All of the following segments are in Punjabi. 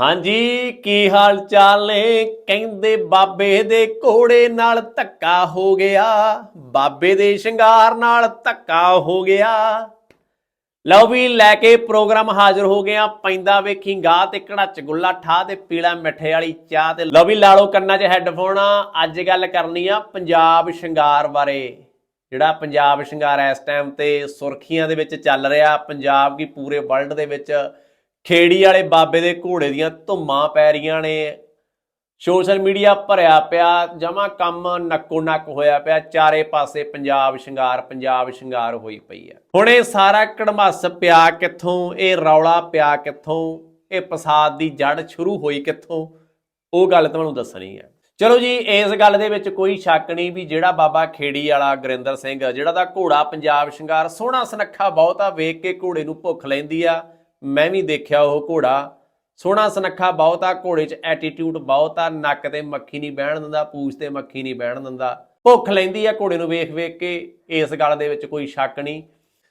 ਹਾਂਜੀ, ਕੀ ਹਾਲ ਚਾਲ ਨੇ? ਕਹਿੰਦੇ ਬਾਬੇ ਦੇ ਘੋੜੇ ਨਾਲ ਧੱਕਾ ਹੋ ਗਿਆ। ਬਾਬੇ ਦੇ ਸ਼ਿੰਗਾਰ ਨਾਲ ਧੱਕਾ ਹੋ ਗਿਆ। ਲਓ ਵੀ, ਲੈ ਕੇ ਪ੍ਰੋਗਰਾਮ ਹਾਜ਼ਰ ਹੋ ਗਏ ਆ ਪੈਂਦਾ ਵੇਖੀ ਗਾ ਤੇ ਕੜਾਚ ਗੁੱਲਾ ਠਾ ਤੇ ਪੀਲਾ, ਮਿੱਠੇ ਵਾਲੀ ਚਾਹ ਤੇ ਲਓ ਵੀ ਲਾ ਲਓ ਕੰਨਾਂ 'ਚ ਹੈੱਡਫੋਨ ਆ। ਅੱਜ ਗੱਲ ਕਰਨੀ ਆ ਪੰਜਾਬ ਸ਼ਿੰਗਾਰ ਬਾਰੇ। ਜਿਹੜਾ ਪੰਜਾਬ ਸ਼ਿੰਗਾਰ ਇਸ ਟਾਈਮ ਤੇ ਸੁਰਖੀਆਂ ਦੇ ਵਿੱਚ ਚੱਲ ਰਿਹਾ, ਪੰਜਾਬ ਕੀ ਪੂਰੇ ਵਰਲਡ ਦੇ ਵਿੱਚ ਖੇੜੀ ਵਾਲੇ ਬਾਬੇ ਦੇ ਘੋੜੇ ਦੀਆਂ ਧੁੰਮਾਂ ਪੈ ਰਹੀਆਂ ਨੇ। ਸੋਸ਼ਲ ਮੀਡੀਆ ਭਰਿਆ ਪਿਆ, ਜਮਾ ਕੰਮ ਨੱਕੋ ਨੱਕ ਹੋਇਆ ਪਿਆ, ਚਾਰੇ ਪਾਸੇ ਪੰਜਾਬ ਸ਼ਿੰਗਾਰ ਪੰਜਾਬ ਸ਼ਿੰਗਾਰ ਹੋਈ ਪਈ ਹੈ। ਹੁਣ ਇਹ ਸਾਰਾ ਕੜਮੱਸ ਪਿਆ ਕਿੱਥੋਂ, ਇਹ ਰੌਲਾ ਪਿਆ ਕਿੱਥੋਂ, ਇਹ ਫਸਾਦ ਦੀ ਜੜ ਸ਼ੁਰੂ ਹੋਈ ਕਿੱਥੋਂ, ਉਹ ਗੱਲ ਤੁਹਾਨੂੰ ਦੱਸਣੀ ਹੈ। ਚਲੋ ਜੀ, ਇਸ ਗੱਲ ਦੇ ਵਿੱਚ ਕੋਈ ਸ਼ੱਕ ਨਹੀਂ ਵੀ ਜਿਹੜਾ ਬਾਬਾ ਖੇੜੀ ਵਾਲਾ ਗੁਰਿੰਦਰ ਸਿੰਘ, ਜਿਹੜਾ ਦਾ ਘੋੜਾ ਪੰਜਾਬ ਸ਼ਿੰਗਾਰ ਸੋਹਣਾ ਸੁਨੱਖਾ ਬਹੁਤਾ ਵੇਖ ਕੇ ਘੋੜੇ ਨੂੰ ਭੁੱਖ ਲੈਂਦੀ ਆ ਮੈਂ ਵੀ ਦੇਖਿਆ ਉਹ ਘੋੜਾ। ਸੋਹਣਾ ਸੁਨੱਖਾ ਬਹੁਤ ਆ, ਘੋੜੇ 'ਚ ਐਟੀਟਿਊਡ ਬਹੁਤ ਆ, ਨੱਕ ਤੇ ਮੱਖੀ ਨਹੀਂ ਬਹਿਣ ਦਿੰਦਾ, ਪੂਛ ਤੇ ਮੱਖੀ ਨਹੀਂ ਬਹਿਣ ਦਿੰਦਾ। ਭੁੱਖ ਲੈਂਦੀ ਆ ਘੋੜੇ ਨੂੰ ਵੇਖ ਵੇਖ ਕੇ, ਇਸ ਗੱਲ ਦੇ ਵਿੱਚ ਕੋਈ ਸ਼ੱਕ ਨਹੀਂ।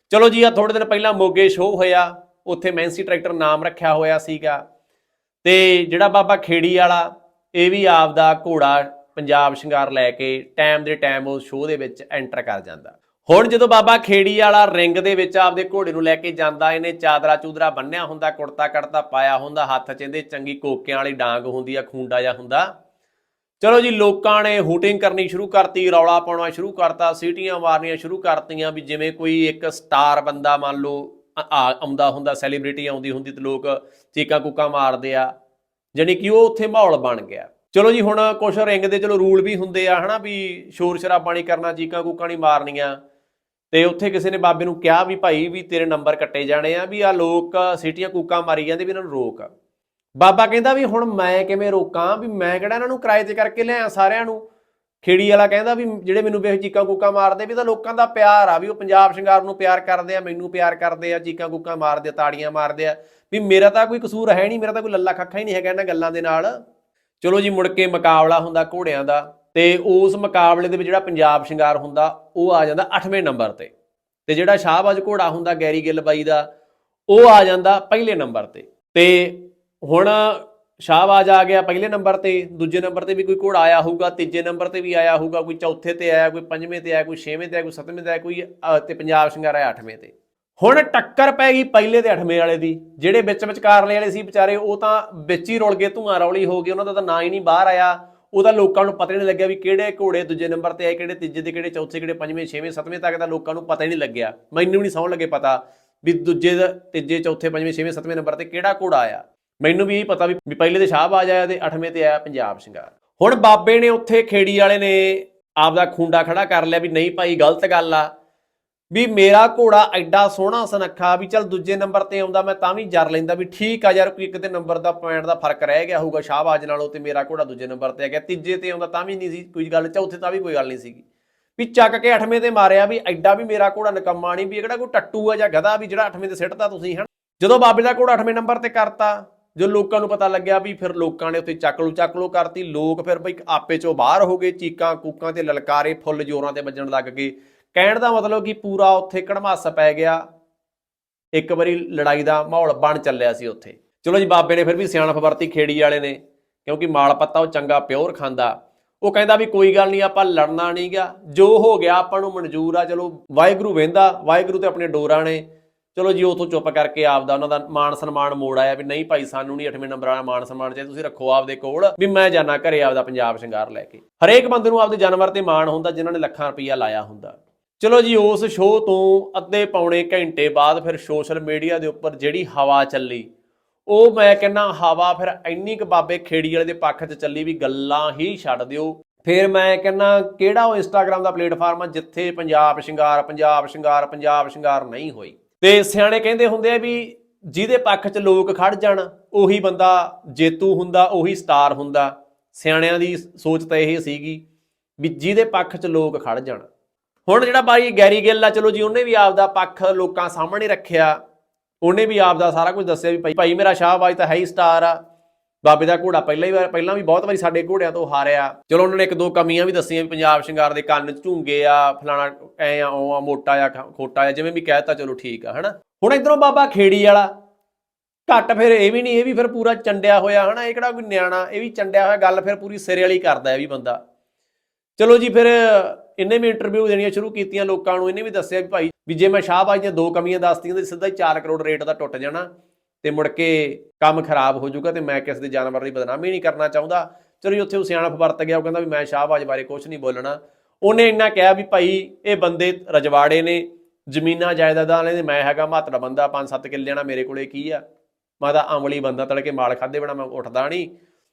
ਚਲੋ ਜੀ ਆ ਥੋੜੇ ਦਿਨ ਪਹਿਲਾਂ ਮੋਗੇ ਸ਼ੋਅ ਹੋਇਆ, ਉੱਥੇ ਮੈਂਸੀ ਟਰੈਕਟਰ ਨਾਮ ਰੱਖਿਆ ਹੋਇਆ ਸੀਗਾ। ਤੇ ਜਿਹੜਾ ਬਾਬਾ ਖੇੜੀ ਵਾਲਾ, ਇਹ ਵੀ ਆਪਦਾ ਘੋੜਾ ਪੰਜਾਬ ਸ਼ਿੰਗਾਰ ਲੈ ਕੇ ਟਾਈਮ ਦੇ ਟਾਈਮ ਉਸ ਸ਼ੋਅ ਦੇ ਵਿੱਚ ਐਂਟਰ ਕਰ ਜਾਂਦਾ। ਹੁਣ ਜਦੋਂ ਬਾਬਾ ਖੇੜੀ ਵਾਲਾ ਰਿੰਗ ਦੇ ਵਿੱਚ ਆਪਦੇ ਘੋੜੇ ਨੂੰ ਲੈ ਕੇ ਜਾਂਦਾ, ਇਹਨੇ ਚਾਦਰਾ ਚੂਦਰਾ ਬੰਨਿਆ ਹੁੰਦਾ ਕੁੜਤਾ ਕੜਤਾ ਪਾਇਆ ਹੁੰਦਾ, ਹੱਥ 'ਚ ਇਹਦੇ ਚੰਗੀ ਕੋਕਿਆਂ ਵਾਲੀ ਡਾਂਗ ਹੁੰਦੀ ਆ, ਖੂੰਡਾ ਜਿਹਾ ਹੁੰਦਾ। ਚਲੋ ਜੀ, ਲੋਕਾਂ ਨੇ ਹੂਟਿੰਗ ਕਰਨੀ ਸ਼ੁਰੂ ਕਰਤੀ, ਰੌਲਾ ਪਾਉਣਾ ਸ਼ੁਰੂ ਕਰਤਾ, ਸੀਟੀਆਂ ਮਾਰਨੀਆਂ ਸ਼ੁਰੂ ਕਰਤੀਆਂ ਵੀ ਜਿਵੇਂ ਕੋਈ ਇੱਕ ਸਟਾਰ ਬੰਦਾ ਮੰਨ ਲਓ ਆ- ਆਉਂਦਾ ਹੁੰਦਾ, ਸੈਲੀਬ੍ਰਿਟੀ ਆਉਂਦੀ ਹੁੰਦੀ ਤੇ ਲੋਕ ਚੀਕਾਂ ਕੂਕਾਂ ਮਾਰਦੇ ਆ, ਜਾਣੀ ਕਿ ਉਹ ਉੱਥੇ ਮਾਹੌਲ ਬਣ ਗਿਆ। ਚਲੋ ਜੀ, ਹੁਣ ਕੁਛ ਰਿੰਗ ਦੇ ਚਲੋ ਰੂਲ ਵੀ ਹੁੰਦੇ ਆ, ਹਨਾ, ਵੀ ਸ਼ੋਰ ਸ਼ਰਾਬਾ ਨਹੀਂ ਕਰਨਾ ਚੀਕਾਂ ਕੂਕਾਂ ਨਹੀਂ ਮਾਰਨੀਆਂ। ਤੇ ਉੱਥੇ ਕਿਸੇ ਨੇ ਬਾਬੇ ਨੂੰ ਕਿਹਾ ਵੀ ਭਾਈ ਵੀ ਤੇਰੇ ਨੰਬਰ ਕੱਟੇ ਜਾਣੇ ਆ, ਵੀ ਆ ਲੋਕ ਸਿਟੀਆਂ ਕੂਕਾਂ ਮਾਰੀ ਜਾਂਦੇ ਵੀ ਇਹਨਾਂ ਨੂੰ ਰੋਕ। ਬਾਬਾ ਕਹਿੰਦਾ ਵੀ ਹੁਣ ਮੈਂ ਕਿਵੇਂ ਰੋਕਾਂ, ਵੀ ਮੈਂ ਕਿਹੜਾ ਇਹਨਾਂ ਨੂੰ ਕਿਰਾਏ ਤੇ ਕਰਕੇ ਲਿਆ ਸਾਰਿਆਂ ਨੂੰ? ਖੇੜੀ ਵਾਲਾ ਕਹਿੰਦਾ ਵੀ ਜਿਹੜੇ ਮੈਨੂੰ ਵੇਖ ਚੀਕਾਂ ਕੂਕਾਂ ਮਾਰਦੇ, ਵੀ ਤਾਂ ਲੋਕਾਂ ਦਾ ਪਿਆਰ ਆ, ਵੀ ਉਹ ਪੰਜਾਬ ਸ਼ਿੰਗਾਰ ਨੂੰ ਪਿਆਰ ਕਰਦੇ ਆ, ਮੈਨੂੰ ਪਿਆਰ ਕਰਦੇ ਆ, ਚੀਕਾਂ ਕੂਕਾਂ ਮਾਰਦੇ ਆ, ਤਾੜੀਆਂ ਮਾਰਦੇ ਆ। ਵੀ ਮੇਰਾ ਤਾਂ ਕੋਈ ਕਸੂਰ ਹੈ ਨਹੀਂ, ਮੇਰਾ ਤਾਂ ਕੋਈ ਲੱਲਾ ਖੱਖਾ ਹੀ ਨਹੀਂ ਹੈਗਾ ਇਹਨਾਂ ਗੱਲਾਂ ਦੇ ਨਾਲ। ਚਲੋ ਜੀ, ਮੁੜ ਕੇ ਮੁਕਾਬਲਾ ਹੁੰਦਾ ਘੋੜਿਆਂ ਦਾ। ਤੇ ਉਸ ਮੁਕਾਬਲੇ ਦੇ ਵਿੱਚ ਜਿਹੜਾ ਪੰਜਾਬ ਸ਼ਿੰਗਾਰ ਹੁੰਦਾ ਉਹ ਆ ਜਾਂਦਾ 8ਵੇਂ ਨੰਬਰ ਤੇ। ਤੇ ਜਿਹੜਾ ਸ਼ਾਹਬਾਜ਼ ਘੋੜਾ ਹੁੰਦਾ ਗੈਰੀ ਗਿੱਲ ਬਾਈ ਦਾ ਉਹ ਆ ਜਾਂਦਾ ਪਹਿਲੇ ਨੰਬਰ ਤੇ। ਤੇ ਹੁਣ ਸ਼ਾਹਬਾਜ਼ ਆ ਗਿਆ ਪਹਿਲੇ ਨੰਬਰ ਤੇ ਦੂਜੇ ਨੰਬਰ ਤੇ ਵੀ ਕੋਈ ਘੋੜਾ ਆਇਆ ਹੋਊਗਾ ਤੀਜੇ ਨੰਬਰ ਤੇ ਵੀ ਆਇਆ ਹੋਊਗਾ ਕੋਈ ਚੌਥੇ ਤੇ ਆਇਆ ਕੋਈ ਪੰਜਵੇਂ ਤੇ ਆਇਆ ਕੋਈ ਛੇਵੇਂ ਤੇ ਆਇਆ ਕੋਈ ਸੱਤਵੇਂ ਤੇ ਆਇਆ ਕੋਈ ਅ, ਤੇ ਪੰਜਾਬ ਸ਼ਿੰਗਾਰ ਆਇਆ ਅੱਠਵੇਂ ਤੇ। ਹੁਣ ਟੱਕਰ ਪੈ ਗਈ ਪਹਿਲੇ ਤੇ ਅੱਠਵੇਂ ਵਾਲੇ ਦੀ। ਜਿਹੜੇ ਵਿੱਚ ਵਿਚਕਾਰਲੇ ਵਾਲੇ ਸੀ ਵਿਚਾਰੇ ਉਹ ਤਾਂ ਵਿੱਚ ਹੀ ਰੁਲ ਗਏ ਧੂਆਂ ਰੌਲੀ ਹੋ ਗਈ ਉਹਨਾਂ ਦਾ ਤਾਂ ਨਾਂ ਹੀ ਨਹੀਂ ਬਾਹਰ ਆਇਆ। ਉਹ ਤਾਂ ਲੋਕਾਂ ਨੂੰ ਪਤਾ ਹੀ ਨਹੀਂ ਲੱਗਿਆ ਵੀ ਕਿਹੜੇ ਘੋੜੇ ਦੂਜੇ ਨੰਬਰ ਤੇ ਆਏ, ਕਿਹੜੇ ਤੀਜੇ ਤੇ ਕਿਹੜੇ ਚੌਥੇ, ਕਿਹੜੇ ਪੰਜਵੇਂ, ਛੇਵੇਂ, ਸੱਤਵੇਂ ਤੱਕ ਦਾ ਲੋਕਾਂ ਨੂੰ ਪਤਾ ਹੀ ਨਹੀਂ ਲੱਗਿਆ। ਮੈਨੂੰ ਵੀ ਨਹੀਂ ਸੌਣ ਲੱਗੇ ਪਤਾ ਵੀ ਦੂਜੇ ਦਾ, ਤੀਜੇ, ਚੌਥੇ, ਪੰਜਵੇਂ, ਛੇਵੇਂ, ਸੱਤਵੇਂ ਨੰਬਰ ਤੇ ਕਿਹੜਾ ਘੋੜਾ ਆਇਆ। ਮੈਨੂੰ ਵੀ ਇਹ ਪਤਾ ਵੀ ਵੀ ਪਹਿਲੇ ਤੇ ਸ਼ਾਹਬਾਜ਼ ਆਇਆ ਤੇ ਅੱਠਵੇਂ ਤੇ ਆਇਆ ਪੰਜਾਬ ਸ਼ਿੰਗਾਰ ਹੁਣ ਬਾਬੇ ਨੇ ਉੱਥੇ ਖੇੜੀ ਵਾਲੇ ਨੇ ਆਪਦਾ ਖੁੰਡਾ ਖੜਾ ਕਰ ਲਿਆ ਵੀ ਨਹੀਂ ਭਾਈ, ਗਲਤ ਗੱਲ ਆ। ਵੀ ਮੇਰਾ ਘੋੜਾ ਐਡਾ ਸੋਹਣਾ ਸੁਨੱਖਾ ਵੀ ਚਲ ਦੂਜੇ ਨੰਬਰ ਤੇ ਆਉਂਦਾ, ਮੈਂ ਤਾਂ ਵੀ ਜਰ ਲੈਂਦਾ ਵੀ ਠੀਕ ਆ ਯਾਰ, ਕੋਈ ਇੱਕ ਤੇ ਨੰਬਰ ਦਾ ਪੁਆਇੰਟ ਦਾ ਫ਼ਰਕ ਰਹਿ ਗਿਆ ਹੋਊਗਾ, ਸ਼ਾਹਬਾਜ਼ ਨਾਲੋਂ ਤੇ ਮੇਰਾ ਘੋੜਾ ਦੂਜੇ ਨੰਬਰ ਤੇ ਆ ਗਿਆ, ਤੀਜੇ ਤੇ ਆਉਂਦਾ ਤਾਂ ਵੀ ਨਹੀਂ ਸੀ ਕੋਈ ਗੱਲ, ਚੌਥੇ ਤਾਂ ਵੀ ਕੋਈ ਗੱਲ ਨਹੀਂ ਸੀਗੀ। ਵੀ ਚੱਕ ਕੇ ਅੱਠਵੇਂ ਤੇ ਮਾਰਿਆ ਵੀ ਐਡਾ ਵੀ ਮੇਰਾ ਘੋੜਾ ਨਕੰਮਾ ਨਹੀਂ, ਵੀ ਇਹ ਕਿਹੜਾ ਕੋਈ ਟੱਟੂ ਆ ਜਾਂ ਗਧਾ ਵੀ ਜਿਹੜਾ ਅੱਠਵੇਂ ਤੇ ਸਿੱਟਦਾ ਤੁਸੀਂ, ਹਨ? ਜਦੋਂ ਬਾਬੇ ਦਾ ਘੋੜਾ ਅੱਠਵੇਂ ਨੰਬਰ ਤੇ ਕਰਤਾ ਜੋ ਲੋਕਾਂ ਨੂੰ ਪਤਾ ਲੱਗਿਆ ਵੀ ਫਿਰ ਲੋਕਾਂ ਨੇ ਉੱਥੇ ਚੱਕ ਲੂ ਚੱਕ ਲੂ ਕਰਤੀ, ਲੋਕ ਫਿਰ ਬਈ ਆਪੇ ਚੋਂ ਬਾਹਰ ਹੋ ਗਏ, ਚੀਕਾਂ ਕੂਕਾਂ ਤੇ ਲਲਕਾਰੇ, ਫੁੱਲ ਜੋਰਾਂ ਤੇ ਵੱਜਣ ਲੱਗ ਗਏ। ਕਹਿਣ ਦਾ ਮਤਲਬ ਕਿ ਪੂਰਾ ਉੱਥੇ ਕੜਮਾਸ ਪੈ ਗਿਆ। ਇੱਕ ਵਾਰੀ ਲੜਾਈ ਦਾ ਮਾਹੌਲ ਬਣ ਚੱਲਿਆ ਸੀ ਉੱਥੇ। ਚਲੋ ਜੀ, ਬਾਬੇ ਨੇ ਫਿਰ ਵੀ ਸਿਆਣਪ ਵਰਤੀ ਖੇੜੀ ਵਾਲੇ ਨੇ, ਕਿਉਂਕਿ ਮਾਲ ਪੱਤਾ ਉਹ ਚੰਗਾ ਪਿਓਰ ਖਾਂਦਾ। ਉਹ ਕਹਿੰਦਾ ਵੀ ਕੋਈ ਗੱਲ ਨਹੀਂ, ਆਪਾਂ ਲੜਨਾ ਨਹੀਂ ਗਿਆ ਜੋ ਹੋ ਗਿਆ, ਆਪਾਂ ਨੂੰ ਮਨਜ਼ੂਰ ਆ। ਚਲੋ, ਵਾਹਿਗੁਰੂ ਵੇਂਦਾ, ਵਾਹਿਗੁਰੂ ਤੇ ਆਪਣੇ ਡੋਰਾਂ ਨੇ। ਚਲੋ ਜੀ, ਉਥੋਂ ਚੁੱਪ ਕਰਕੇ ਆਪਦਾ ਉਹਨਾਂ ਦਾ ਮਾਣ ਸਨਮਾਨ ਮੋੜ ਆਇਆ ਵੀ ਨਹੀਂ ਭਾਈ, ਸਾਨੂੰ ਨਹੀਂ 8ਵੇਂ ਨੰਬਰ ਵਾਲਾ ਮਾਣ ਸਨਮਾਨ ਚਾਹੀਦਾ, ਤੁਸੀਂ ਰੱਖੋ ਆਪਦੇ ਕੋਲ ਵੀ ਮੈਂ ਜਾਣਾ ਘਰੇ ਆਪਦਾ ਪੰਜਾਬ ਸ਼ਿੰਗਾਰ ਲੈ ਕੇ। ਹਰੇਕ ਬੰਦੇ ਨੂੰ ਆਪਦੇ ਜਾਨਵਰ ਤੇ ਮਾਣ ਹੁੰਦਾ, ਜਿਨ੍ਹਾਂ ਨੇ ਲੱਖਾਂ ਰੁਪਈਆ ਲਾਇਆ ਹੁੰਦਾ। ਚਲੋ ਜੀ, ਉਸ ਸ਼ੋਅ ਤੋਂ ਅੱਧੇ ਪੌਣੇ ਘੰਟੇ ਬਾਅਦ ਫਿਰ ਸੋਸ਼ਲ ਮੀਡੀਆ ਦੇ ਉੱਪਰ ਜਿਹੜੀ ਹਵਾ ਚੱਲੀ, ਉਹ ਮੈਂ ਕਹਿੰਨਾ ਹਵਾ ਫਿਰ ਇੰਨੀ ਕੁ ਬਾਬੇ ਖੇੜੀ ਵਾਲੇ ਦੇ ਪੱਖ 'ਚ ਚੱਲੀ ਵੀ ਗੱਲਾਂ ਹੀ ਛੱਡ ਦਿਓ। ਫਿਰ ਮੈਂ ਕਹਿੰਨਾ ਕਿਹੜਾ ਉਹ ਇੰਸਟਾਗ੍ਰam ਦਾ ਪਲੇਟਫਾਰਮ ਆ ਜਿੱਥੇ ਪੰਜਾਬ ਸ਼ਿੰਗਾਰ ਪੰਜਾਬ ਸ਼ਿੰਗਾਰ ਪੰਜਾਬ ਸ਼ਿੰਗਾਰ ਨਹੀਂ ਹੋਈ? ਤੇ ਸਿਆਣੇ ਕਹਿੰਦੇ ਹੁੰਦੇ ਆ ਵੀ ਜਿਹਦੇ ਪੱਖ 'ਚ ਲੋਕ ਖੜ ਜਾਣ, ਉਹੀ ਬੰਦਾ ਜੇਤੂ ਹੁੰਦਾ, ਉਹੀ ਸਟਾਰ ਹੁੰਦਾ। ਸਿਆਣਿਆਂ ਦੀ ਸੋਚ ਤਾਂ ਇਹ ਸੀਗੀ ਵੀ ਜਿਹਦੇ ਪੱਖ 'ਚ ਲੋਕ ਖੜ ਜਾਣ। ਹੁਣ ਜਿਹੜਾ ਬਾਈ ਗੈਰੀ ਗਿੱਲ ਆ, ਚਲੋ ਜੀ, ਉਹਨੇ ਵੀ ਆਪਦਾ ਪੱਖ ਲੋਕਾਂ ਸਾਹਮਣੇ ਰੱਖਿਆ। ਉਹਨੇ ਵੀ ਆਪਦਾ ਸਾਰਾ ਕੁਝ ਦੱਸਿਆ ਵੀ ਭਾਈ ਭਾਈ ਮੇਰਾ ਸ਼ਾਹਬਾਜ਼ ਤਾਂ ਹੈ ਹੀ ਸਟਾਰ ਆ। ਬਾਬੇ ਦਾ ਘੋੜਾ ਪਹਿਲਾਂ ਹੀ ਵਾਰ, ਪਹਿਲਾਂ ਵੀ ਬਹੁਤ ਵਾਰੀ ਸਾਡੇ ਘੋੜਿਆਂ ਤੋਂ ਹਾਰਿਆ। ਚਲੋ, ਉਹਨਾਂ ਨੇ ਇੱਕ ਦੋ ਕਮੀਆਂ ਵੀ ਦੱਸੀਆਂ ਵੀ ਪੰਜਾਬ ਸ਼ਿੰਗਾਰ ਦੇ ਕੰਨ ਝੂੰਗੇ ਆ, ਫਲਾਣਾ ਐ ਆ, ਉਹ ਆ, ਮੋਟਾ ਆ ਖੋਟਾ ਆ, ਜਿਵੇਂ ਵੀ ਕਹਿਤਾ ਚਲੋ ਠੀਕ ਆ, ਹਨਾ। ਹੁਣ ਇਧਰੋਂ ਬਾਬਾ ਖੇੜੀ ਵਾਲਾ, ਘੱਟ ਫਿਰ ਇਹ ਵੀ ਨਹੀਂ, ਇਹ ਵੀ ਫਿਰ ਪੂਰਾ ਚੰਡਿਆ ਹੋਇਆ, ਹਨਾ, ਇਹ ਕਿਹੜਾ ਕੋਈ ਨਿਆਣਾ, ਇਹ ਵੀ ਚੰਡਿਆ ਹੋਇਆ, ਗੱਲ ਫਿਰ ਪੂਰੀ ਸਿਰੇ ਵਾਲੀ ਕਰਦਾ ਹੈ ਵੀ ਬੰਦਾ। ਚਲੋ ਜੀ, ਫਿਰ ਇਹਨੇ ਵੀ ਇੰਟਰਵਿਊ ਦੇਣੀਆਂ ਸ਼ੁਰੂ ਕੀਤੀਆਂ ਲੋਕਾਂ ਨੂੰ ਇਹਨੇ ਵੀ ਦੱਸਿਆ ਵੀ ਭਾਈ, ਵੀ ਜੇ ਮੈਂ ਸ਼ਾਹਬਾਜ਼ ਦੀਆਂ ਦੋ ਕਮੀਆਂ ਦੱਸਤੀਆਂ ਤੇ ਸਿੱਧਾ ਹੀ 4 ਕਰੋੜ ਰੇਟ ਦਾ ਟੁੱਟ ਜਾਣਾ ਤੇ ਮੁੜ ਕੇ ਕੰਮ ਖਰਾਬ ਹੋ ਜਾਊਗਾ ਤੇ ਮੈਂ ਕਿਸੇ ਦੇ ਜਾਨਵਰ ਦੀ ਬਦਨਾਮੀ ਨਹੀਂ ਕਰਨਾ ਚਾਹੁੰਦਾ। ਚਲੋ ਜੀ, ਉੱਥੇ ਉਹ ਸਿਆਣਪ ਵਰਤ ਗਿਆ, ਉਹ ਕਹਿੰਦਾ ਵੀ ਮੈਂ ਸ਼ਾਹਬਾਜ਼ ਬਾਰੇ ਕੁਝ ਨਹੀਂ ਬੋਲਣਾ। ਉਹਨੇ ਇੰਨਾ ਕਿਹਾ ਵੀ ਭਾਈ, ਇਹ ਬੰਦੇ ਰਜਵਾੜੇ ਨੇ, ਜ਼ਮੀਨਾਂ ਜਾਇਦਾਦਾਂ ਵਾਲੇ ਨੇ, ਮੈਂ ਹੈਗਾ ਮਾਤੜਾ ਬੰਦਾ 5-7 ਕਿੱਲੇ ਨਾਲ ਮੇਰੇ ਕੋਲੇ ਕੀ ਆ? ਮੈਂ ਤਾਂ ਅਮਲੀ ਬੰਦਾ ਤੜਕੇ ਮਾਲ ਖਾਦੇ ਬਣਾ ਮੈਂ ਉੱਠਦਾ ਨਹੀਂ।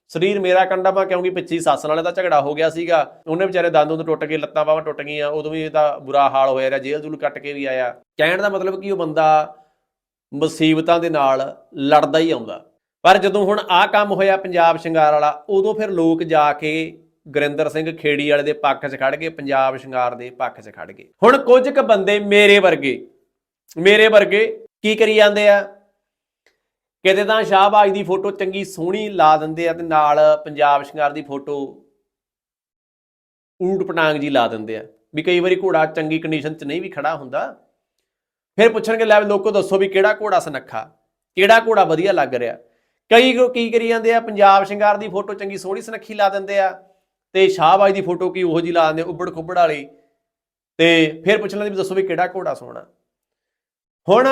ਸਰੀਰ ਮੇਰਾ ਕੰਡਾ ਵਾ ਕਿਉਂਕਿ ਪਿੱਛੇ ਸੱਸ ਨਾਲੇ ਦਾ ਝਗੜਾ ਹੋ ਗਿਆ ਸੀਗਾ। ਉਹਨੇ ਵਿਚਾਰੇ ਦੰਦ ਉਦੋਂ ਟੁੱਟ ਗਏ, ਲੱਤਾਂ ਬਾਹਾਂ ਟੁੱਟ ਗਈਆਂ, ਉਦੋਂ ਵੀ ਇਹਦਾ ਬੁਰਾ ਹਾਲ ਹੋਇਆ ਰਿਹਾ, ਜੇਲ੍ਹ ਜੂਲ ਕੱਟ ਕੇ ਵੀ ਆਇਆ। ਕਹਿਣ ਦਾ ਮਤਲਬ ਕਿ ਉਹ ਬੰਦਾ ਮੁਸੀਬਤਾਂ ਦੇ ਨਾਲ ਲੜਦਾ ਹੀ ਆਉਂਦਾ। ਪਰ ਜਦੋਂ ਹੁਣ ਆਹ ਕੰਮ ਹੋਇਆ ਪੰਜਾਬ ਸ਼ਿੰਗਾਰ ਵਾਲਾ, ਉਦੋਂ ਫਿਰ ਲੋਕ ਜਾ ਕੇ ਗੁਰਿੰਦਰ ਸਿੰਘ ਖੇੜੀ ਵਾਲੇ ਦੇ ਪੱਖ 'ਚ ਖੜ ਗਏ, ਪੰਜਾਬ ਸ਼ਿੰਗਾਰ ਦੇ ਪੱਖ 'ਚ ਖੜ ਗਏ। ਹੁਣ ਕੁਝ ਕੁ ਬੰਦੇ ਮੇਰੇ ਵਰਗੇ ਮੇਰੇ ਵਰਗੇ ਕੀ ਕਰੀ ਜਾਂਦੇ ਆ? ਕਿਤੇ ਤਾਂ ਸ਼ਾਹਬਾਜ਼ ਦੀ ਫੋਟੋ ਚੰਗੀ ਸੋਹਣੀ ਲਾ ਦਿੰਦੇ ਆ ਤੇ ਨਾਲ ਪੰਜਾਬ ਸ਼ਿੰਗਾਰ ਦੀ ਫੋਟੋ ਊਟ ਪਟਾਂਗ ਜੀ ਲਾ ਦਿੰਦੇ ਆ। ਵੀ ਕਈ ਵਾਰੀ ਘੋੜਾ ਚੰਗੀ ਕੰਡੀਸ਼ਨ 'ਚ ਨਹੀਂ ਵੀ ਖੜਾ ਹੁੰਦਾ। ਫਿਰ ਪੁੱਛਣਗੇ, ਲੈ ਵੀ ਲੋਕੋ ਦੱਸੋ ਵੀ ਕਿਹੜਾ ਘੋੜਾ ਸਨੱਖਾ? ਕਿਹੜਾ ਘੋੜਾ ਵਧੀਆ ਲੱਗ ਰਿਹਾ? ਕਈ ਕੀ ਕਰੀ ਜਾਂਦੇ ਆ, ਪੰਜਾਬ ਸ਼ਿੰਗਾਰ ਦੀ ਫੋਟੋ ਚੰਗੀ ਸੋਹਣੀ ਸੁਨੱਖੀ ਲਾ ਦਿੰਦੇ ਆ ਤੇ ਸ਼ਾਹਬਾਜ਼ ਦੀ ਫੋਟੋ ਕੀ ਉਹੋ ਜੀ ਲਾ ਦਿੰਦੇ ਉੱਬੜ ਖੁੱਬੜ ਵਾਲੀ। ਤੇ ਫਿਰ ਪੁੱਛ ਲੈਂਦੇ ਵੀ ਦੱਸੋ ਵੀ ਕਿਹੜਾ ਘੋੜਾ ਸੋਹਣਾ? ਹੁਣ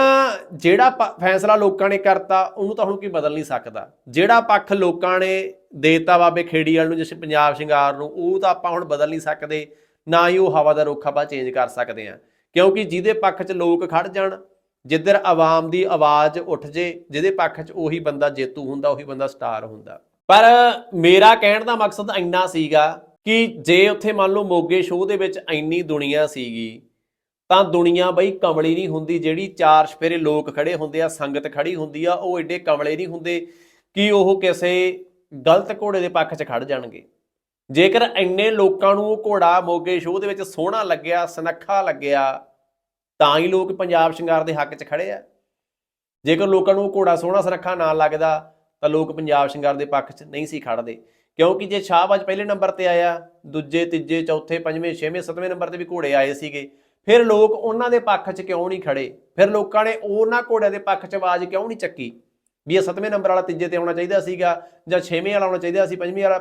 ਜਿਹੜਾ ਪ- ਫੈਸਲਾ ਲੋਕਾਂ ਨੇ ਕਰਤਾ, ਉਹਨੂੰ ਤਾਂ ਹੁਣ ਕੋਈ ਬਦਲ ਨਹੀਂ ਸਕਦਾ। ਜਿਹੜਾ ਪੱਖ ਲੋਕਾਂ ਨੇ ਦੇਤਾ ਬਾਬੇ ਖੇੜੀ ਵਾਲ ਨੂੰ, ਜਿਸ ਪੰਜਾਬ ਸ਼ਿੰਗਾਰ ਨੂੰ, ਉਹ ਤਾਂ ਆਪਾਂ ਹੁਣ ਬਦਲ ਨਹੀਂ ਸਕਦੇ, ਨਾ ਹੀ ਉਹ ਹਵਾ ਦਾ ਰੁੱਖ ਆਪਾਂ ਚੇਂਜ ਕਰ ਸਕਦੇ ਆ ਕਿਉਂਕਿ ਜਿਹਦੇ ਪੱਖ 'ਚ ਲੋਕ ਖੜ ਜਾਣ, ਜਿੱਧਰ ਆਵਾਮ ਦੀ ਆਵਾਜ਼ ਉੱਠ ਜੇ, ਜਿਹਦੇ ਪੱਖ 'ਚ ਉਹੀ ਬੰਦਾ ਜੇਤੂ ਹੁੰਦਾ, ਉਹੀ ਬੰਦਾ ਸਟਾਰ ਹੁੰਦਾ। ਪਰ ਮੇਰਾ ਕਹਿਣ ਦਾ ਮਕਸਦ ਇੰਨਾ ਸੀਗਾ ਕਿ ਜੇ ਉੱਥੇ ਮੰਨ ਲਓ ਮੋਗੇ ਸ਼ੋਅ ਦੇ ਵਿੱਚ ਇੰਨੀ ਦੁਨੀਆ ਸੀਗੀ ਤਾਂ ਦੁਨੀਆ ਬਈ ਕਮਲੀ ਨਹੀਂ ਹੁੰਦੀ, ਜਿਹੜੀ ਚਾਰ ਸਫੇਰੇ ਲੋਕ ਖੜੇ ਹੁੰਦੇ ਆ, ਸੰਗਤ ਖੜੀ ਹੁੰਦੀ ਆ, ਉਹ ਐਡੇ ਕਮਲੇ ਨਹੀਂ ਹੁੰਦੇ ਕਿ ਉਹ ਕਿਸੇ ਗਲਤ ਘੋੜੇ ਦੇ ਪੱਖ 'ਚ ਖੜ ਜਾਣਗੇ। ਜੇਕਰ ਇੰਨੇ ਲੋਕਾਂ ਨੂੰ ਉਹ ਘੋੜਾ ਮੋਗੇ ਸ਼ੋਅ ਦੇ ਵਿੱਚ ਸੋਹਣਾ ਲੱਗਿਆ, ਸਨੱਖਾ ਲੱਗਿਆ, ਤਾਂ ਹੀ ਲੋਕ ਪੰਜਾਬ ਸ਼ਿੰਗਾਰ ਦੇ ਹੱਕ 'ਚ ਖੜੇ ਆ। ਜੇਕਰ ਲੋਕਾਂ ਨੂੰ ਉਹ ਘੋੜਾ ਸੋਹਣਾ, ਸੁਨੱਖਾ ਨਾ ਲੱਗਦਾ, ਤਾਂ ਲੋਕ ਪੰਜਾਬ ਸ਼ਿੰਗਾਰ ਦੇ ਪੱਖ 'ਚ ਨਹੀਂ ਸੀ ਖੜਦੇ। ਕਿਉਂਕਿ ਜੇ ਸ਼ਾਹਬਾਜ਼ ਪਹਿਲੇ ਨੰਬਰ ਤੇ ਆਇਆ, ਦੂਜੇ, ਤੀਜੇ, ਚੌਥੇ, ਪੰਜਵੇਂ, ਛੇਵੇਂ, ਸੱਤਵੇਂ ਨੰਬਰ ਤੇ ਵੀ ਘੋੜੇ ਆਏ ਸੀਗੇ ਫਿਰ ਲੋਕ ਉਹਨਾਂ ਦੇ ਪੱਖ 'ਚ ਕਿਉਂ ਨਹੀਂ ਖੜੇ? ਫਿਰ ਲੋਕਾਂ ਨੇ ਉਹਨਾਂ ਘੋੜਿਆਂ ਦੇ ਪੱਖ 'ਚ ਆਵਾਜ਼ ਕਿਉਂ ਨਹੀਂ ਚੱਕੀ? ਵੀ ਇਹ ਸੱਤਵੇਂ ਨੰਬਰ ਵਾਲਾ ਤੀਜੇ ਤੇ ਆਉਣਾ ਚਾਹੀਦਾ ਸੀਗਾ ਜਾਂ ਛੇਵੇਂ ਵਾਲਾ ਆਉਣਾ ਚਾਹੀਦਾ ਸੀ, ਪੰਜਵੇਂ ਵਾਲਾ?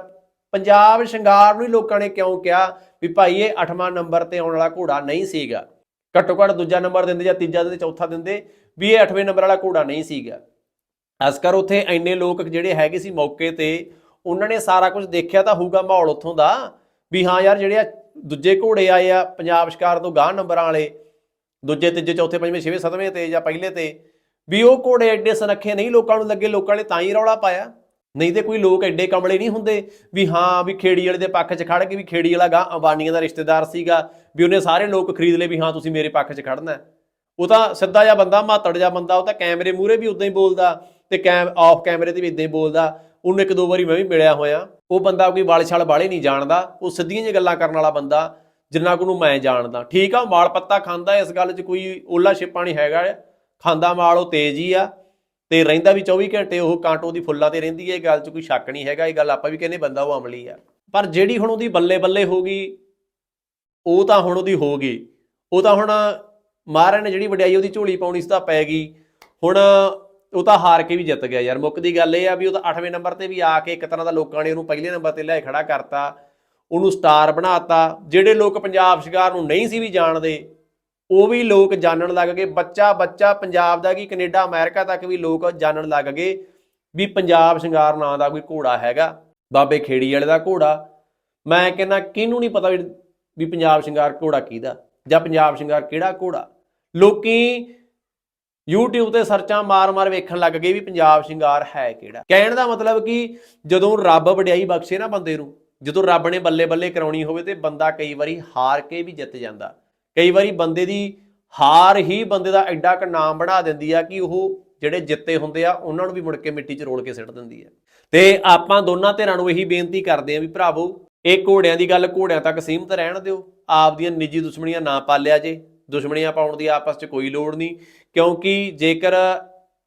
ਪੰਜਾਬ ਸ਼ਿੰਗਾਰ ਨੂੰ ਹੀ ਲੋਕਾਂ ਨੇ ਕਿਉਂ ਕਿਹਾ ਵੀ ਭਾਈ ਇਹ 8ਵਾਂ ਨੰਬਰ ਤੇ ਆਉਣ ਵਾਲਾ ਘੋੜਾ ਨਹੀਂ ਸੀਗਾ? ਘੱਟੋ ਘੱਟ ਦੂਜਾ ਨੰਬਰ ਦਿੰਦੇ ਜਾਂ ਤੀਜਾ ਦਿੰਦੇ ਚੌਥਾ ਦਿੰਦੇ ਵੀ ਇਹ 8ਵੇਂ ਨੰਬਰ ਵਾਲਾ ਘੋੜਾ ਨਹੀਂ ਸੀਗਾ। ਅਸਕਰ ਉੱਥੇ ਇੰਨੇ ਲੋਕ ਜਿਹੜੇ ਹੈਗੇ ਸੀ ਮੌਕੇ ਤੇ, ਉਹਨਾਂ ਨੇ ਸਾਰਾ ਕੁਝ ਦੇਖਿਆ ਤਾਂ ਹੋਊਗਾ ਮਾਹੌਲ ਉੱਥੋਂ ਦਾ ਵੀ ਹਾਂ ਯਾਰ, ਜਿਹੜੇ ਆ ਦੂਜੇ ਘੋੜੇ ਆਏ ਆ ਪੰਜਾਬ ਸ਼ਿਕਾਰ ਤੋਂ ਗਾਹ ਨੰਬਰਾਂ ਵਾਲੇ, ਦੂਜੇ, ਤੀਜੇ, ਚੌਥੇ, ਪੰਜਵੇਂ, ਛੇਵੇਂ, ਸੱਤਵੇਂ ਤੇ ਜਾਂ ਪਹਿਲੇ ਤੇ, ਵੀ ਉਹ ਘੋੜੇ ਐਡੇ ਸਨੱਖੇ ਨਹੀਂ ਲੋਕਾਂ ਨੂੰ ਲੱਗੇ, ਲੋਕਾਂ ਨੇ ਤਾਂ ਹੀ ਰੌਲਾ ਪਾਇਆ। ਨਹੀਂ ਤੇ ਕੋਈ ਲੋਕ ਐਡੇ ਕਮਲੇ ਨਹੀਂ ਹੁੰਦੇ ਵੀ ਹਾਂ ਵੀ ਖੇੜੀ ਵਾਲੇ ਦੇ ਪੱਖ 'ਚ ਖੜ ਕੇ ਵੀ ਖੇੜੀ ਵਾਲਾ ਗਾਂ ਅੰਬਾਨੀਆਂ ਦਾ ਰਿਸ਼ਤੇਦਾਰ ਸੀਗਾ, ਵੀ ਉਹਨੇ ਸਾਰੇ ਲੋਕ ਖਰੀਦ ਲਏ ਵੀ ਹਾਂ ਤੁਸੀਂ ਮੇਰੇ ਪੱਖ 'ਚ ਖੜਨਾ। ਉਹ ਤਾਂ ਸਿੱਧਾ ਜਿਹਾ ਬੰਦਾ, ਮਾਤੜ ਜਿਹਾ ਬੰਦਾ, ਉਹ ਤਾਂ ਕੈਮਰੇ ਮੂਹਰੇ ਵੀ ਉਦਾਂ ਹੀ ਬੋਲਦਾ ਤੇ ਕੈਮ, ਆਫ ਕੈਮਰੇ ਤੇ ਵੀ ਇਦਾਂ ਹੀ ਬੋਲਦਾ। ਉਹਨੂੰ ਇੱਕ ਦੋ ਵਾਰੀ ਮੈਂ ਵੀ ਮਿਲਿਆ ਹੋਇਆ। ਉਹ ਬੰਦਾ ਕੋਈ ਵਾਲ ਛਾਲ ਬਾਲੇ ਨਹੀਂ ਜਾਣਦਾ, ਉਹ ਸਿੱਧੀਆਂ ਜਿਹੀਆਂ ਗੱਲਾਂ ਕਰਨ ਵਾਲਾ ਬੰਦਾ ਜਿੰਨਾ ਕੁ ਨੂੰ ਮੈਂ ਜਾਣਦਾ। ਠੀਕ ਆ, ਉਹ ਮਾਲ ਪੱਤਾ ਖਾਂਦਾ, ਇਸ ਗੱਲ 'ਚ ਕੋਈ ਓਲਾ ਛਿਪਾ ਨਹੀਂ ਹੈਗਾ। ਖਾਂਦਾ ਮਾਲ, ਉਹ ਤੇਜ਼ ਹੀ ਆ ਤੇ ਰਹਿੰਦਾ ਵੀ 24 ਘੰਟੇ, ਉਹ ਕਾਂਟੋ ਦੀ ਫੁੱਲਾਂ ਤੇ ਰਹਿੰਦੀ ਹੈ, ਇਹ ਗੱਲ 'ਚ ਕੋਈ ਸ਼ੱਕ ਨਹੀਂ ਹੈਗਾ, ਇਹ ਗੱਲ ਆਪਾਂ ਵੀ ਕਹਿੰਦੇ ਬੰਦਾ ਉਹ ਅਮਲੀ ਆ। ਪਰ ਜਿਹੜੀ ਹੁਣ ਉਹਦੀ ਬੱਲੇ ਬੱਲੇ ਹੋ ਗਈ, ਉਹ ਤਾਂ ਹੁਣ ਉਹਦੀ ਹੋ ਗਈ। ਉਹ ਤਾਂ ਹੁਣ ਮਹਾਰਾਜ ਨੇ ਜਿਹੜੀ ਵਡਿਆਈ ਉਹਦੀ ਝੋਲੀ ਪਾਉਣੀ ਸੀ ਤਾਂ ਪੈ ਗਈ। ਹੁਣ ਉਹ ਤਾਂ ਹਾਰ ਕੇ ਵੀ ਜਿੱਤ ਗਿਆ ਯਾਰ। ਮੁੱਕ ਦੀ ਗੱਲ ਇਹ ਆ ਵੀ ਉਹ ਤਾਂ 8ਵੇਂ ਨੰਬਰ ਤੇ ਵੀ ਆ ਕੇ ਇੱਕ ਤਰ੍ਹਾਂ ਦਾ ਲੋਕਾਂ ਨੇ ਉਹਨੂੰ ਪਹਿਲੇ ਨੰਬਰ ਤੇ ਲਿਆਏ ਖੜਾ ਕਰਤਾ। ਉਹਨੂੰ ਸਟਾਰ ਬਣਾਤਾ। ਜਿਹੜੇ ਲੋਕ ਪੰਜਾਬ ਸ਼ਿਕਾਰ ਨੂੰ ਨਹੀਂ ਸੀ ਵੀ ਜਾਣਦੇ, ਉਹ ਵੀ ਲੋਕ ਜਾਣਨ ਲੱਗ ਗਏ। ਬੱਚਾ ਬੱਚਾ ਪੰਜਾਬ ਦਾ ਕੀ, ਕੈਨੇਡਾ, ਅਮਰੀਕਾ ਤੱਕ ਵੀ ਲੋਕ ਜਾਣਨ ਲੱਗ ਗਏ ਵੀ ਪੰਜਾਬ ਸ਼ਿੰਗਾਰ ਨਾਂ ਦਾ ਕੋਈ ਘੋੜਾ ਹੈਗਾ। ਬਾਬੇ ਖੇੜੀ ਵਾਲੇ ਦਾ ਘੋੜਾ। ਮੈਂ ਕਹਿੰਦਾ, ਕਿਹਨੂੰ ਨਹੀਂ ਪਤਾ ਵੀ ਵੀ ਪੰਜਾਬ ਸ਼ਿੰਗਾਰ ਘੋੜਾ ਕਿਹਦਾ ਜਾਂ ਪੰਜਾਬ ਸ਼ਿੰਗਾਰ ਕਿਹੜਾ ਘੋੜਾ? ਲੋਕੀ YouTube ਤੇ ਸਰਚਾਂ ਮਾਰ-ਮਾਰ ਵੇਖਣ ਲੱਗ ਗਏ ਵੀ ਪੰਜਾਬ ਸ਼ਿੰਗਾਰ ਹੈ ਕਿਹੜਾ। ਕਹਿਣ ਦਾ ਮਤਲਬ ਕਿ ਜਦੋਂ ਰੱਬ ਵਡਿਆਈ ਬਖਸ਼ੇ ਨਾ ਬੰਦੇ ਨੂੰ, ਜਦੋਂ ਰੱਬ ਨੇ ਬੱਲੇ-ਬੱਲੇ ਕਰਾਉਣੀ ਹੋਵੇ ਤੇ ਬੰਦਾ ਕਈ ਵਾਰੀ ਹਾਰ ਕੇ ਵੀ ਜਿੱਤ ਜਾਂਦਾ। ਕਈ ਵਾਰੀ ਬੰਦੇ ਦੀ ਹਾਰ ਹੀ ਬੰਦੇ ਦਾ ਐਡਾ ਕ ਨਾਮ ਬਣਾ ਦਿੰਦੀ ਆ ਕਿ ਉਹ ਜਿਹੜੇ ਜਿੱਤੇ ਹੁੰਦੇ ਆ, ਉਹਨਾਂ ਨੂੰ ਵੀ ਮੁੜ ਕੇ ਮਿੱਟੀ 'ਚ ਰੋਲ ਕੇ ਸਿੱਟ ਦਿੰਦੀ ਆ। ਤੇ ਆਪਾਂ ਦੋਨਾਂ ਧਿਰਾਂ ਨੂੰ ਇਹੀ ਬੇਨਤੀ ਕਰਦੇ ਆ ਵੀ ਭਰਾਵੋ, ਇਹ ਘੋੜਿਆਂ ਦੀ ਗੱਲ ਘੋੜਿਆਂ ਤੱਕ ਸੀਮਤ ਰਹਿਣ ਦਿਓ, ਆਪਦੀਆਂ ਨਿੱਜੀ ਦੁਸ਼ਮਣੀਆਂ ਨਾ ਪਾਲਿਆ ਜੇ। ਦੁਸ਼ਮਣੀਆਂ ਪਾਉਣ ਦੀ ਆਪਸ 'ਚ ਕੋਈ ਲੋੜ ਨਹੀਂ, ਕਿਉਂਕਿ ਜੇਕਰ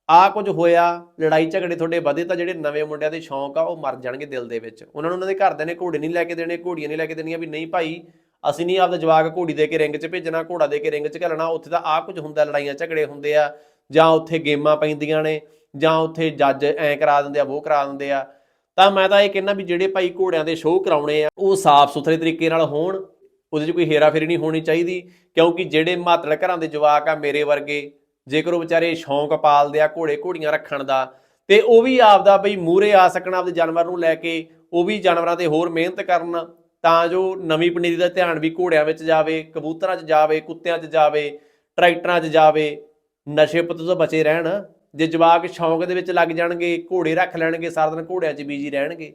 ਆ ਕੁਝ ਹੋਇਆ, ਲੜਾਈ ਝਗੜੇ ਤੁਹਾਡੇ ਵਧੇ ਤਾਂ ਜਿਹੜੇ ਨਵੇਂ ਮੁੰਡਿਆਂ ਦੇ ਸ਼ੌਂਕ ਆ, ਉਹ ਮਰ ਜਾਣਗੇ ਦਿਲ ਦੇ ਵਿੱਚ। ਉਹਨਾਂ ਨੂੰ ਉਹਨਾਂ ਦੇ ਘਰਦਿਆਂ ਨੇ ਘੋੜੇ ਨਹੀਂ ਲੈ ਕੇ ਦੇਣੇ, ਘੋੜੀਆਂ ਨਹੀਂ ਲੈ ਕੇ ਦੇਣੀਆਂ ਵੀ ਨਹੀਂ ਭਾਈ, ਅਸੀਂ ਨਹੀਂ ਆਪਦਾ ਜਵਾਕ ਘੋੜੀ ਦੇ ਕੇ ਰਿੰਗ 'ਚ ਭੇਜਣਾ, ਘੋੜਾ ਦੇ ਕੇ ਰਿੰਗ 'ਚ ਘੱਲਣਾ, ਉੱਥੇ ਤਾਂ ਆ ਕੁਝ ਹੁੰਦਾ, ਲੜਾਈਆਂ ਝਗੜੇ ਹੁੰਦੇ ਆ, ਜਾਂ ਉੱਥੇ ਗੇਮਾਂ ਪੈਂਦੀਆਂ ਨੇ, ਜਾਂ ਉੱਥੇ ਜੱਜ ਐ ਕਰਾ ਦਿੰਦੇ ਆ ਉਹ ਕਰਾ ਦਿੰਦੇ ਆ। ਤਾਂ ਮੈਂ ਤਾਂ ਇਹ ਕਹਿੰਦਾ ਵੀ ਜਿਹੜੇ ਭਾਈ ਘੋੜਿਆਂ ਦੇ ਸ਼ੋਅ ਕਰਾਉਣੇ ਆ, ਉਹ ਸਾਫ਼ ਸੁਥਰੇ ਤਰੀਕੇ ਨਾਲ ਹੋਣ ਉਹਦੇ 'ਚ ਕੋਈ ਹੇਰਾਫੇਰੀ ਨਹੀਂ ਹੋਣੀ ਚਾਹੀਦੀ, ਕਿਉਂਕਿ ਜਿਹੜੇ ਮਾਤੜ ਘਰਾਂ ਦੇ ਜਵਾਕ ਆ ਮੇਰੇ ਵਰਗੇ, ਜੇਕਰ ਉਹ ਵਿਚਾਰੇ ਸ਼ੌਂਕ ਪਾਲਦੇ ਆ, ਘੋੜੇ ਘੋੜੀਆਂ ਰੱਖਣ ਦਾ, ਤੇ ਉਹ ਵੀ ਆਪਦਾ ਬਈ ਮੂਰੇ ਆ ਸਕਣ, ਆਪਦੇ ਜਾਨਵਰ ਨੂੰ ਲੈ ਕੇ, ਉਹ ਵੀ ਜਾਨਵਰਾਂ ਤੇ ਹੋਰ ਮਿਹਨਤ ਕਰਨ, ਤਾਂ ਜੋ ਨਵੀਂ ਪਨੀਰੀ ਦਾ ਧਿਆਨ ਵੀ ਘੋੜਿਆਂ ਵਿੱਚ ਜਾਵੇ, ਕਬੂਤਰਾਂ 'ਚ ਜਾਵੇ, ਕੁੱਤਿਆਂ 'ਚ ਜਾਵੇ, ਟਰੈਕਟਰਾਂ 'ਚ ਜਾਵੇ, ਨਸ਼ੇ ਪੱਤੇ ਤੋਂ ਬਚੇ ਰਹਿਣ, ਜੇ ਜਵਾਕ ਸ਼ੌਂਕ ਦੇ ਵਿੱਚ ਲੱਗ ਜਾਣਗੇ, ਘੋੜੇ ਰੱਖ ਲੈਣਗੇ, ਸਾਰਾ ਦਿਨ ਘੋੜਿਆਂ 'ਚ ਬੀਜੀ ਰਹਿਣਗੇ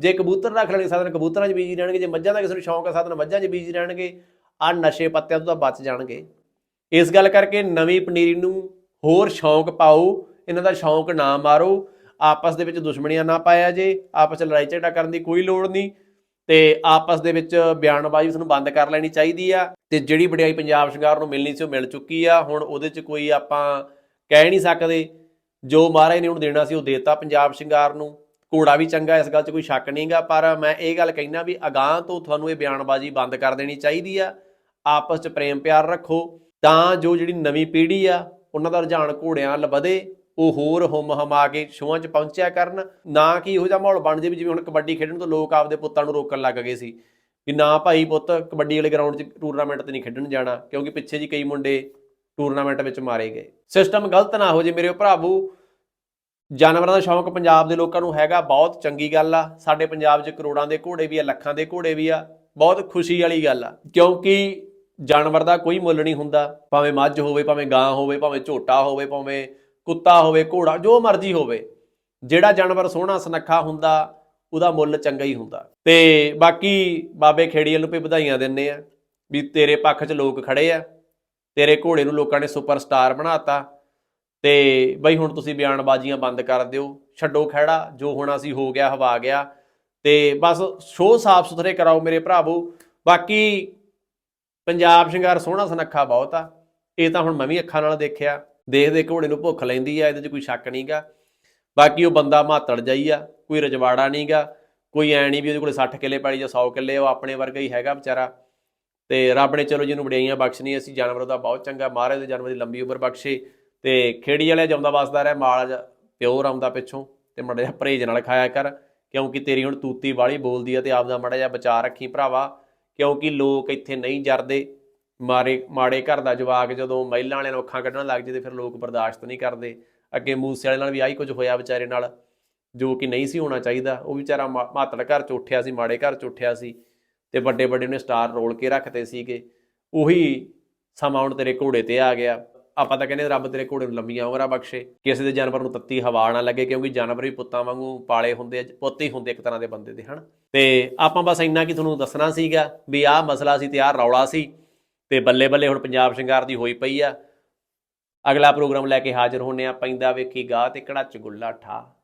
ਜੇ ਕਬੂਤਰ ਰੱਖ ਲੈਣਗੇ, ਸਾਧਨ ਕਬੂਤਰਾਂ 'ਚ ਬੀਜੀ ਰਹਿਣਗੇ, ਜੇ ਮੱਝਾਂ ਦਾ ਕਿਸੇ ਨੂੰ ਸ਼ੌਂਕ ਹੈ ਸਾਧਨ ਮੱਝਾਂ 'ਚ ਬੀਜੀ ਰਹਿਣਗੇ ਆ ਨਸ਼ੇ ਪੱਤਿਆਂ ਤੋਂ ਤਾਂ ਬਚ ਜਾਣਗੇ। ਇਸ ਗੱਲ ਕਰਕੇ ਨਵੀਂ ਪਨੀਰੀ ਨੂੰ ਹੋਰ ਸ਼ੌਂਕ ਪਾਓ, ਇਹਨਾਂ ਦਾ ਸ਼ੌਂਕ ਨਾ ਮਾਰੋ, ਆਪਸ ਦੇ ਵਿੱਚ ਦੁਸ਼ਮਣੀਆਂ ਨਾ ਪਾਇਆ ਜੇ, ਆਪਸ 'ਚ ਲੜਾਈ ਝਗੜਾ ਕਰਨ ਦੀ ਕੋਈ ਲੋੜ ਨਹੀਂ, ਤੇ ਆਪਸ ਦੇ ਵਿੱਚ ਬਿਆਨਬਾਜ਼ੀ ਉਸ ਨੂੰ ਬੰਦ ਕਰ ਲੈਣੀ ਚਾਹੀਦੀ ਆ, ਤੇ ਜਿਹੜੀ ਵਡਿਆਈ ਪੰਜਾਬ ਸ਼ਿੰਗਾਰ ਨੂੰ ਮਿਲਣੀ ਸੀ ਉਹ ਮਿਲ ਚੁੱਕੀ ਆ, ਹੁਣ ਉਹਦੇ 'ਚ ਕੋਈ ਆਪਾਂ ਕਹਿ ਨਹੀਂ ਸਕਦੇ, ਜੋ ਮਹਾਰਾਜ ਨੇ ਉਹਨੂੰ ਦੇਣਾ ਸੀ ਉਹ ਦੇਤਾ ਪੰਜਾਬ ਸ਼ਿੰਗਾਰ ਨੂੰ। ਘੋੜਾ ਵੀ ਚੰਗਾ, ਇਸ ਗੱਲ 'ਚ ਕੋਈ ਸ਼ੱਕ ਨਹੀਂਗਾ ਪਰ ਮੈਂ ਇਹ ਗੱਲ ਕਹਿਣਾ ਵੀ ਅਗਾਹ ਤੋਂ ਤੁਹਾਨੂੰ ਇਹ ਬਿਆਨਬਾਜ਼ੀ ਬੰਦ ਕਰ ਦੇਣੀ ਚਾਹੀਦੀ ਆ। ਆਪਸ 'ਚ ਪ੍ਰੇਮ ਪਿਆਰ ਰੱਖੋ, ਤਾਂ ਜੋ ਜਿਹੜੀ ਨਵੀਂ ਪੀੜ੍ਹੀ ਆ, ਉਹਨਾਂ ਦਾ ਰੁਝਾਨ ਘੋੜਿਆਂ ਵੱਲ ਵਧੇ, ਉਹ ਹੋਰ ਹੁਮ ਹਮਾ ਕੇ ਸ਼ੋਆਂ 'ਚ ਪਹੁੰਚਿਆ ਕਰਨ। ਨਾ ਕਿ ਇਹੋ ਜਿਹਾ ਮਾਹੌਲ ਬਣ ਜੇ ਵੀ ਜਿਵੇਂ ਹੁਣ ਕਬੱਡੀ ਖੇਡਣ ਤੋਂ ਲੋਕ ਆਪਦੇ ਪੁੱਤਾਂ ਨੂੰ ਰੋਕਣ ਲੱਗ ਗਏ ਸੀ, ਵੀ ਨਾ ਭਾਈ ਪੁੱਤ, ਕਬੱਡੀ ਵਾਲੇ ਗਰਾਊਂਡ 'ਚ ਟੂਰਨਾਮੈਂਟ ਤੇ ਨਹੀਂ ਖੇਡਣ ਜਾਣਾ, ਕਿਉਂਕਿ ਪਿੱਛੇ ਜੀ ਕਈ ਮੁੰਡੇ ਟੂਰਨਾਮੈਂਟ ਵਿੱਚ ਮਾਰੇ ਗਏ। ਸਿਸਟਮ ਗਲਤ ਨਾ ਹੋ ਜੇ ਮੇਰੇ ਭਰਾਵੋ ਜਾਨਵਰਾਂ ਦਾ ਸ਼ੌਂਕ ਪੰਜਾਬ ਦੇ ਲੋਕਾਂ ਨੂੰ ਹੈਗਾ, ਬਹੁਤ ਚੰਗੀ ਗੱਲ ਆ। ਸਾਡੇ ਪੰਜਾਬ 'ਚ ਕਰੋੜਾਂ ਦੇ ਘੋੜੇ ਵੀ ਆ, ਲੱਖਾਂ ਦੇ ਘੋੜੇ ਵੀ ਆ, ਬਹੁਤ ਖੁਸ਼ੀ ਵਾਲੀ ਗੱਲ ਆ। ਕਿਉਂਕਿ ਜਾਨਵਰ ਦਾ ਕੋਈ ਮੁੱਲ ਨਹੀਂ ਹੁੰਦਾ, ਭਾਵੇਂ ਮੱਝ ਹੋਵੇ, ਭਾਵੇਂ ਗਾਂ ਹੋਵੇ, ਭਾਵੇਂ ਝੋਟਾ ਹੋਵੇ, ਭਾਵੇਂ ਕੁੱਤਾ ਹੋਵੇ, ਘੋੜਾ, ਜੋ ਮਰਜ਼ੀ ਹੋਵੇ, ਜਿਹੜਾ ਜਾਨਵਰ ਸੋਹਣਾ, ਸੁਨੱਖਾ ਹੁੰਦਾ, ਉਹਦਾ ਮੁੱਲ ਚੰਗਾ ਹੀ ਹੁੰਦਾ। ਤੇ ਬਾਕੀ ਬਾਬੇ ਖੇੜੀਆਂ ਨੂੰ ਵੀ ਵਧਾਈਆਂ ਦਿੰਨੇ ਆ ਵੀ ਤੇਰੇ ਪੱਖ 'ਚ ਲੋਕ ਖੜੇ ਆ, ਤੇਰੇ ਘੋੜੇ ਨੂੰ ਲੋਕਾਂ ਨੇ ਸੁਪਰਸਟਾਰ ਬਣਾਤਾ ਤੇ ਬਈ ਹੁਣ ਤੁਸੀਂ ਬਿਆਨਬਾਜ਼ੀਆਂ ਬੰਦ ਕਰ ਦਿਓ, ਛੱਡੋ ਖਹਿੜਾ, ਜੋ ਹੋਣਾ ਸੀ ਹੋ ਗਿਆ, ਹਵਾ ਗਿਆ। ਤੇ ਬਸ ਸ਼ੋਅ ਸਾਫ਼ ਸੁਥਰੇ ਕਰਾਓ ਮੇਰੇ ਭਰਾਵੋ। ਬਾਕੀ ਪੰਜਾਬ ਸ਼ਿੰਗਾਰ ਸੋਹਣਾ ਸੁਨੱਖਾ ਬਹੁਤ ਆ। ਇਹ ਤਾਂ ਹੁਣ ਮੈਂ ਵੀ ਅੱਖਾਂ ਨਾਲ ਦੇਖਿਆ। ਦੇਖਦੇ ਘੋੜੇ ਨੂੰ ਭੁੱਖ ਲੈਂਦੀ ਆ, ਇਹਦੇ 'ਚ ਕੋਈ ਸ਼ੱਕ ਨਹੀਂਗਾ ਬਾਕੀ ਉਹ ਬੰਦਾ ਮਾਤੜ ਜਾਈ ਆ, ਕੋਈ ਰਜਵਾੜਾ ਨਹੀਂਗਾ ਕੋਈ ਐ ਨਹੀਂ ਵੀ ਉਹਦੇ ਕੋਲੇ 60 ਕਿੱਲੇ ਪੈਲੀ ਜਾਂ 100 ਕਿੱਲੇ, ਉਹ ਆਪਣੇ ਵਰਗਾ ਹੀ ਹੈਗਾ ਵਿਚਾਰਾ। ਤੇ ਰੱਬ ਨੇ ਚਲੋ ਜਿਹਨੂੰ ਵਡਿਆਈਆਂ ਬਖਸ਼ਣੀ ਅਸੀਂ ਜਾਨਵਰ ਦਾ ਬਹੁਤ ਚੰਗਾ, ਮਹਾਰਾਜ ਦੇ ਜਾਨਵਰ ਦੀ ਲੰਬੀ ਉਮਰ ਬਖਸ਼ੇ। ਤੇ ਖੇੜੀ ਵਾਲੇ ਜਿਉਂਦਾ ਵਸਦਾ ਰਿਹਾ, ਮਾਲ ਜ- ਪਿਓਰ ਆਉਂਦਾ ਪਿੱਛੋਂ ਤੇ ਮੜਾ ਜਿਹਾ ਪਰਹੇਜ ਨਾਲ ਖਾਇਆ ਕਰ, ਕਿਉਂਕਿ ਤੇਰੀ ਹੁਣ ਤੂਤੀ ਵਾਲੀ ਬੋਲਦੀ ਆ ਤੇ ਆਪਦਾ ਮੜਾ ਜਿਹਾ ਬਚਾ ਰੱਖੀ ਭਰਾਵਾ, ਕਿਉਂਕਿ ਲੋਕ ਇੱਥੇ ਨਹੀਂ ਜਰਦੇ। ਮਾਰੇ, ਮਾੜੇ ਘਰ ਦਾ ਜਵਾਕ ਜਦੋਂ ਮਹਿਲਾਂ ਵਾਲਿਆਂ ਨੂੰ ਅੱਖਾਂ ਕੱਢਣ ਲੱਗ ਜੇ ਤੇ ਫਿਰ ਲੋਕ ਬਰਦਾਸ਼ਤ ਨਹੀਂ ਕਰਦੇ। ਅੱਗੇ ਮੂਸੇ ਵਾਲੇ ਨਾਲ ਵੀ ਆਹੀ ਕੁਝ ਹੋਇਆ ਵਿਚਾਰੇ ਨਾਲ, ਜੋ ਕਿ ਨਹੀਂ ਸੀ ਹੋਣਾ ਚਾਹੀਦਾ। ਉਹ ਵਿਚਾਰਾ ਮਾ- ਮਾਤੜ ਘਰ ਚ ਉੱਠਿਆ ਸੀ, ਮਾੜੇ ਘਰ ਚ ਉੱਠਿਆ ਸੀ ਤੇ ਵੱਡੇ ਵੱਡੇ ਨੇ ਸਟਾਰ ਰੋਲ ਕੇ ਰੱਖਦੇ ਸੀਗੇ। ਉਹੀ ਸਮਾਂ ਹੁਣ ਤੇਰੇ ਘੋੜੇ ਤੇ ਆ ਗਿਆ। ਆਪਾਂ ਤਾਂ ਕਹਿੰਦੇ ਰੱਬ ਤੇਰੇ ਘੋੜੇ ਨੂੰ ਲੰਮੀਆਂ ਉਮਰਾਂ ਬਖਸ਼ੇ ਕਿਸੇ ਦੇ ਜਾਨਵਰ ਨੂੰ ਤੱਤੀ ਹਵਾ ਨਾ ਲੱਗੇ, ਕਿਉਂਕਿ ਜਾਨਵਰ ਵੀ ਪੁੱਤਾਂ ਵਾਂਗੂ ਪਾਲੇ ਹੁੰਦੇ ਆ, ਪੁੱਤ ਹੀ ਹੁੰਦੇ ਇੱਕ ਤਰ੍ਹਾਂ ਦੇ ਬੰਦੇ ਦੇ, ਹਨ? ਤੇ ਆਪਾਂ ਬਸ ਇੰਨਾ ਕਿ ਤੁਹਾਨੂੰ ਦੱਸਣਾ ਸੀਗਾ ਵੀ ਆਹ ਮਸਲਾ ਸੀ ਤੇ ਆਹ ਰੌਲਾ ਸੀ, ਤੇ ਬੱਲੇ ਬੱਲੇ ਹੁਣ ਪੰਜਾਬ ਸ਼ਿੰਗਾਰ ਦੀ ਹੋਈ ਪਈ ਆ। ਅਗਲਾ ਪ੍ਰੋਗਰਾਮ ਲੈ ਕੇ ਹਾਜ਼ਰ ਹੋਣੇ ਆ, ਪੈਂਦਾ ਵੇਖੀ ਗਾਹ ਤੇ ਕੜਾਚ ਗੁੱਲਾ ਠਾ।